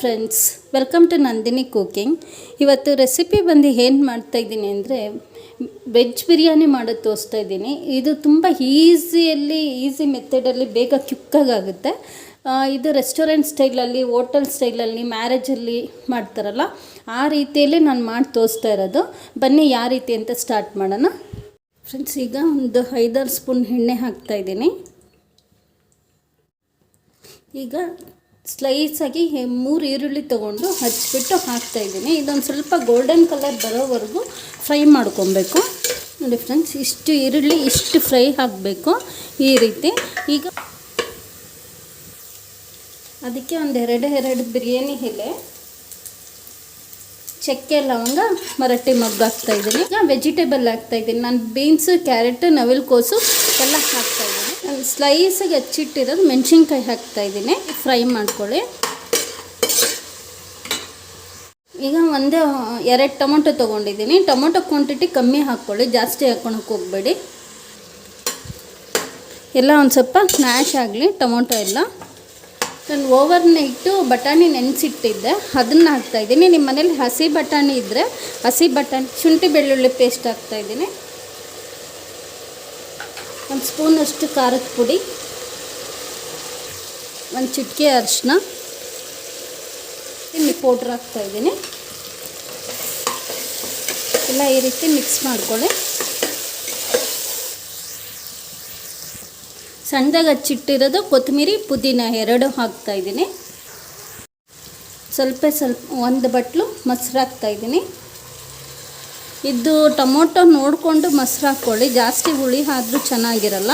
Friends welcome to Nandini cooking ಇವತ್ತು recipe ಬಂದು ಏನು ಮಾಡ್ತಾಯಿದ್ದೀನಿ ಅಂದರೆ ವೆಜ್ ಬಿರಿಯಾನಿ ಮಾಡೋದು ತೋರಿಸ್ತಾ ಇದ್ದೀನಿ. ಇದು ತುಂಬ ಈಸಿಯಲ್ಲಿ, ಈಸಿ ಮೆಥಡಲ್ಲಿ ಬೇಗ ಕ್ಯುಕ್ಕಾಗುತ್ತೆ ಇದು ರೆಸ್ಟೋರೆಂಟ್ ಸ್ಟೈಲಲ್ಲಿ ಹೋಟೆಲ್ ಸ್ಟೈಲಲ್ಲಿ ಮ್ಯಾರೇಜಲ್ಲಿ ಮಾಡ್ತಾರಲ್ಲ, ಆ ರೀತಿಯಲ್ಲಿ ನಾನು ಮಾಡಿ ತೋರಿಸ್ತಾ ಇರೋದು. ಬನ್ನಿ ಯಾವ ರೀತಿ ಅಂತ ಸ್ಟಾರ್ಟ್ ಮಾಡೋಣ. ಫ್ರೆಂಡ್ಸ್ ಈಗ ಒಂದು ಐದಾರು ಸ್ಪೂನ್ ಎಣ್ಣೆ ಹಾಕ್ತಾಯಿದ್ದೀನಿ ಈಗ ಸ್ಲೈಸಾಗಿ ಮೂರು ಈರುಳ್ಳಿ ತೊಗೊಂಡು ಹಚ್ಬಿಟ್ಟು ಹಾಕ್ತಾಯಿದ್ದೀನಿ ಇದೊಂದು ಸ್ವಲ್ಪ ಗೋಲ್ಡನ್ ಕಲರ್ ಬರೋವರೆಗೂ ಫ್ರೈ ಮಾಡ್ಕೊಬೇಕು. ನೋಡಿ ಫ್ರೆಂಡ್ಸ್ ಇಷ್ಟು ಈರುಳ್ಳಿ, ಇಷ್ಟು ಫ್ರೈ ಹಾಕಬೇಕು ಈ ರೀತಿ. ಈಗ ಅದಕ್ಕೆ ಒಂದು ಎರಡು ಎರಡು ಬಿರಿಯಾನಿ ಎಲೆ. ಚಕ್ಕೆ ಲವಂಗ ಮರಟ್ಟಿ ಮಗ್ಗು ಹಾಕ್ತಾಯಿದ್ದೀನಿ ಈಗ ವೆಜಿಟೇಬಲ್ ಹಾಕ್ತಾ ಇದ್ದೀನಿ. ನಾನು ಬೀನ್ಸು ಕ್ಯಾರೆಟ್ ನವಿಲುಕೋಸು ಎಲ್ಲ ಹಾಕ್ತಾ ಇದ್ದೀನಿ. ನಾನು ಸ್ಲೈಸಾಗಿ ಹಚ್ಚಿಟ್ಟಿರೋದು ಮೆಣಸಿನ್ಕಾಯಿ ಹಾಕ್ತಾಯಿದ್ದೀನಿ ಫ್ರೈ ಮಾಡ್ಕೊಳ್ಳಿ. ಈಗ ಒಂದೇ ಎರಡು ಟೊಮೊಟೊ ತೊಗೊಂಡಿದ್ದೀನಿ. ಟೊಮೊಟೊ ಕ್ವಾಂಟಿಟಿ ಕಮ್ಮಿ ಹಾಕ್ಕೊಳ್ಳಿ. ಜಾಸ್ತಿ ಹಾಕ್ಕೊಳಕ್ಕೆ ಹೋಗಬೇಡಿ. ಎಲ್ಲ ಒಂದು ಸ್ವಲ್ಪ ಸ್ನ್ಯಾಶ್ ಆಗಲಿ, ಟೊಮೊಟೊ ಎಲ್ಲ. ನಾನು ಓವರ್ ನೈಟು ಬಟಾಣಿ ನೆನೆಸಿಟ್ಟಿದ್ದೆ. ಅದನ್ನು ಹಾಕ್ತಾಯಿದ್ದೀನಿ ನಿಮ್ಮ ಮನೇಲಿ ಹಸಿ ಬಟಾಣಿ ಇದ್ದರೆ ಹಸಿ ಬಟಾಣಿ, ಶುಂಠಿ ಬೆಳ್ಳುಳ್ಳಿ ಪೇಸ್ಟ್ ಹಾಕ್ತಾಯಿದ್ದೀನಿ ಒಂದು ಸ್ಪೂನಷ್ಟು ಖಾರದ ಪುಡಿ, ಒಂದು ಚಿಟಿಕೆ ಅರಿಶಿನ ಇಲ್ಲಿ ಪೌಡ್ರ್ ಹಾಕ್ತಾಯಿದ್ದೀನಿ ಎಲ್ಲ ಈ ರೀತಿ ಮಿಕ್ಸ್ ಮಾಡ್ಕೊಳ್ಳಿ. ಸಣ್ಣದಾಗಿ ಹಚ್ಚಿಟ್ಟಿರೋದು ಕೊತ್ತಂಬರಿ, ಪುದೀನ ಎರಡು ಹಾಕ್ತಾಯಿದ್ದೀನಿ ಸ್ವಲ್ಪ ಸ್ವಲ್ಪ ಒಂದು ಬಟ್ಲು ಮೊಸರು ಹಾಕ್ತಾಯಿದ್ದೀನಿ ಇದು ಟೊಮೊಟೊ ನೋಡಿಕೊಂಡು ಮೊಸರು ಹಾಕ್ಕೊಳ್ಳಿ. ಜಾಸ್ತಿ ಹುಳಿ ಆದರೂ ಚೆನ್ನಾಗಿರಲ್ಲ.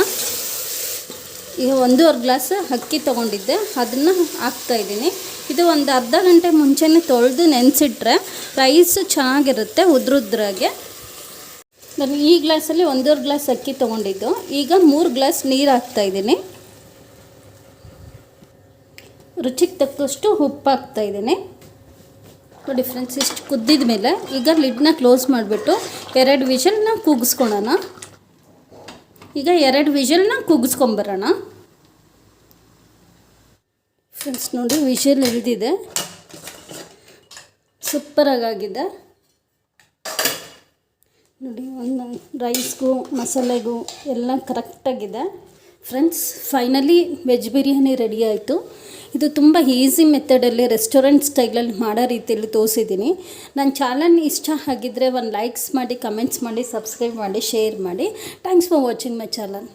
ಈಗ ಒಂದೂವರೆ ಗ್ಲಾಸ್ ಅಕ್ಕಿ ತೊಗೊಂಡಿದ್ದೆ. ಅದನ್ನು ಹಾಕ್ತಾಯಿದ್ದೀನಿ ಇದು ಒಂದು ಅರ್ಧ ಗಂಟೆ ಮುಂಚೆನೇ ತೊಳೆದು ನೆನೆಸಿಟ್ರೆ ರೈಸು ಚೆನ್ನಾಗಿರುತ್ತೆ, ಉದ್ರುದ್ರಾಗೆ. ನಾನು ಈ ಗ್ಲಾಸಲ್ಲಿ ಒಂದೂವರೆ ಗ್ಲಾಸ್ ಅಕ್ಕಿ ತೊಗೊಂಡಿದ್ದು. ಈಗ ಮೂರು ಗ್ಲಾಸ್ ನೀರು ಹಾಕ್ತಾಯಿದ್ದೀನಿ ರುಚಿಗೆ ತಕ್ಕಷ್ಟು ಉಪ್ಪು ಹಾಕ್ತಾಯಿದ್ದೀನಿ ನೋಡಿ ಫ್ರೆಂಡ್ಸ್, ಇಷ್ಟು ಕುದ್ದಿದ ಮೇಲೆ ಈಗ ಲಿಡ್ನ ಕ್ಲೋಸ್ ಮಾಡಿಬಿಟ್ಟು ಎರಡು ವಿಷಲ್ನ ಕೂಗಿಸ್ಕೊಳೋಣ. ಈಗ ಎರಡು ವಿಷಲ್ನ ಕೂಗಿಸ್ಕೊಂಬರೋಣ. ಫ್ರೆಂಡ್ಸ್, ನೋಡಿ ವಿಷಲ್ ಇಳಿದಿದೆ. ಸೂಪರಾಗಿದೆ ನೋಡಿ, ಒಂದು ರೈಸ್ಗೂ ಮಸಾಲೆಗೂ ಎಲ್ಲ ಕರೆಕ್ಟಾಗಿದೆ friends finally veg biryani ready ಆಯಿತು. ಇದು ತುಂಬ ಈಸಿ ಮೆಥಡಲ್ಲಿ ರೆಸ್ಟೋರೆಂಟ್ ಸ್ಟೈಲಲ್ಲಿ ಮಾಡೋ ರೀತಿಯಲ್ಲಿ ತೋರಿಸಿದ್ದೀನಿ. ನನ್ನ ಚಾನಲ್ ಇಷ್ಟ ಆಗಿದ್ದರೆ ಒಂದು ಲೈಕ್ಸ್ ಮಾಡಿ ಕಮೆಂಟ್ಸ್ ಮಾಡಿ ಸಬ್ಸ್ಕ್ರೈಬ್ ಮಾಡಿ ಶೇರ್ ಮಾಡಿ. Thanks for watching my channel